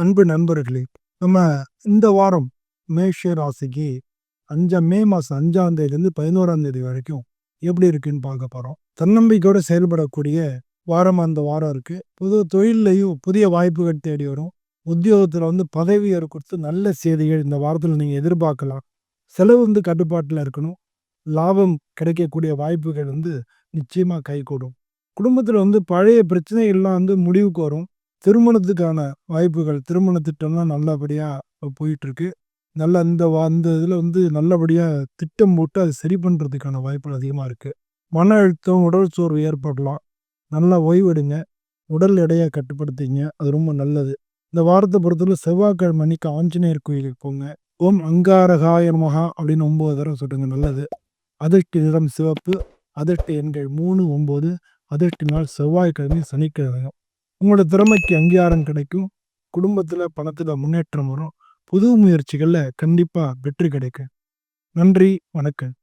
அன்பு நண்பர்களே நம்ம இந்த வாரம் மேஷ ராசிக்கு அஞ்சா மே மாதம் அஞ்சாம் தேதியிலேருந்து பதினோராம் தேதி வரைக்கும் எப்படி இருக்குன்னு பார்க்க போகிறோம் தன்னம்பிக்கையோடு செயல்படக்கூடிய வாரம் அந்த வாரம் இருக்குது புது தொழிலையும் புதிய வாய்ப்புகள் தேடி வரும். உத்தியோகத்தில் வந்து பதவி கொடுத்து நல்ல செய்திகள் இந்த வாரத்தில் நீங்கள் எதிர்பார்க்கலாம். செலவு வந்து கட்டுப்பாட்டில் இருக்கணும். லாபம் கிடைக்கக்கூடிய வாய்ப்புகள் வந்து நிச்சயமாக கைகூடும். குடும்பத்தில் வந்து பழைய பிரச்சனைகள்லாம் வந்து முடிவுக்கு வரும். திருமணத்துக்கான வாய்ப்புகள் திருமண திட்டம்லாம் நல்லபடியாக போயிட்டுருக்கு. நல்ல இந்த வா இந்த இதில் வந்து நல்லபடியாக திட்டம் போட்டு அதை சரி பண்ணுறதுக்கான வாய்ப்புகள் அதிகமாக இருக்குது மன அழுத்தம் உடல் சோர்வு ஏற்படலாம். நல்லா ஓய்வெடுங்க உடல் எடையை கட்டுப்படுத்திங்க. அது ரொம்ப நல்லது. இந்த வாரத்தை பொறுத்தவரை செவ்வாய்க்கிழமை அன்னைக்கு ஆஞ்சநேயர் கோயிலுக்கு போங்க. ஓம் அங்காரகாய மகா அப்படின்னு ஒம்பது தடவை சொல்லுங்க. நல்லது. அதற்கு நிறம் சிவப்பு அதற்கு எண்கள் மூணு ஒம்பது அதற்கு நாள் செவ்வாய்க்கிழமை சனிக்கிழமை. உங்களோட திறமைக்கு அங்கீகாரம் கிடைக்கும். குடும்பத்தில் பணத்தில் முன்னேற்றம் வரும். புது முயற்சிகளில் கண்டிப்பாக வெற்றி கிடைக்கும். நன்றி வணக்கம்.